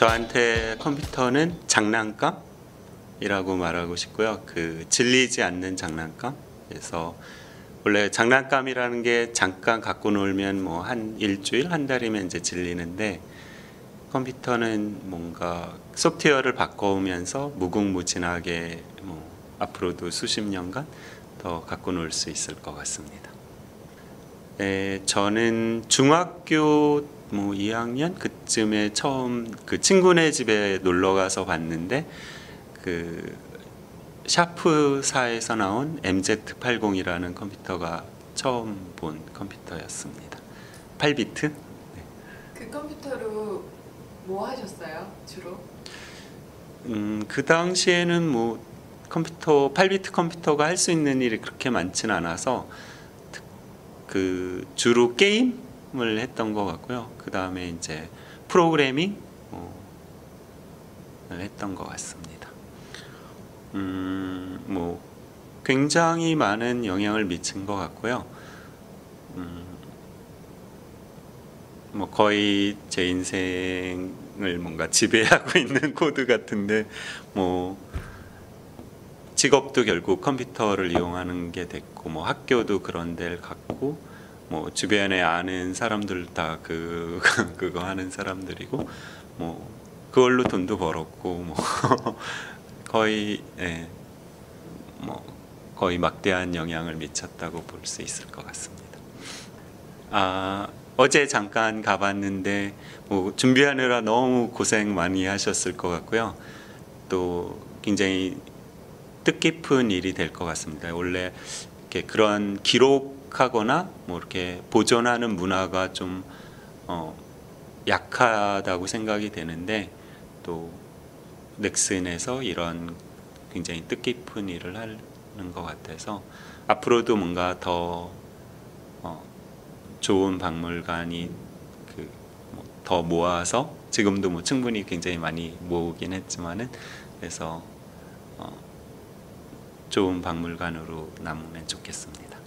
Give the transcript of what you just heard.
저한테 컴퓨터는 장난감이라고 말하고 싶고요. 그 질리지 않는 장난감. 그래서 원래 장난감이라는 게 잠깐 갖고 놀면 뭐 한 일주일 한 달이면 이제 질리는데 컴퓨터는 뭔가 소프트웨어를 바꿔오면서 무궁무진하게 뭐 앞으로도 수십 년간 더 갖고 놀 수 있을 것 같습니다. 네, 저는 중학교 뭐 2학년 그쯤에 처음 그 친구네 집에 놀러 가서 봤는데 그 샤프사에서 나온 MZ80이라는 컴퓨터가 처음 본 컴퓨터였습니다. 8비트? 그 컴퓨터로 뭐 하셨어요? 주로? 음, 그 당시에는 뭐 컴퓨터 8비트 컴퓨터가 할 수 있는 일이 그렇게 많진 않아서 특- 그 주로 게임 을 했던 것 같고요. 그 다음에 이제 프로그래밍 어, 을 했던 것 같습니다. 음, 뭐 굉장히 많은 영향을 미친 것 같고요. 음, 뭐 거의 제 인생을 뭔가 지배하고 있는 코드 같은데 뭐 직업도 결국 컴퓨터를 이용하는 게 됐고 뭐 학교도 그런 데를 갔고 뭐 주변에 아는 사람들 다 그 그거 하는 사람들이고 뭐 그걸로 돈도 벌었고 뭐 거의 예, 뭐 거의 막대한 영향을 미쳤다고 볼 수 있을 것 같습니다. 아 어제 잠깐 가봤는데 뭐 준비하느라 너무 고생 많이 하셨을 것 같고요. 또 굉장히 뜻깊은 일이 될 것 같습니다. 원래 이렇게 그런 기록 하거나 뭐 이렇게 보존하는 문화가 좀 어, 약하다고 생각이 되는데 또 넥슨에서 이런 굉장히 뜻깊은 일을 하는 것 같아서 앞으로도 뭔가 더 어, 좋은 박물관이 그더 모아서 지금도 뭐 충분히 굉장히 많이 모으긴 했지만은 그래서 어, 좋은 박물관으로 남으면 좋겠습니다.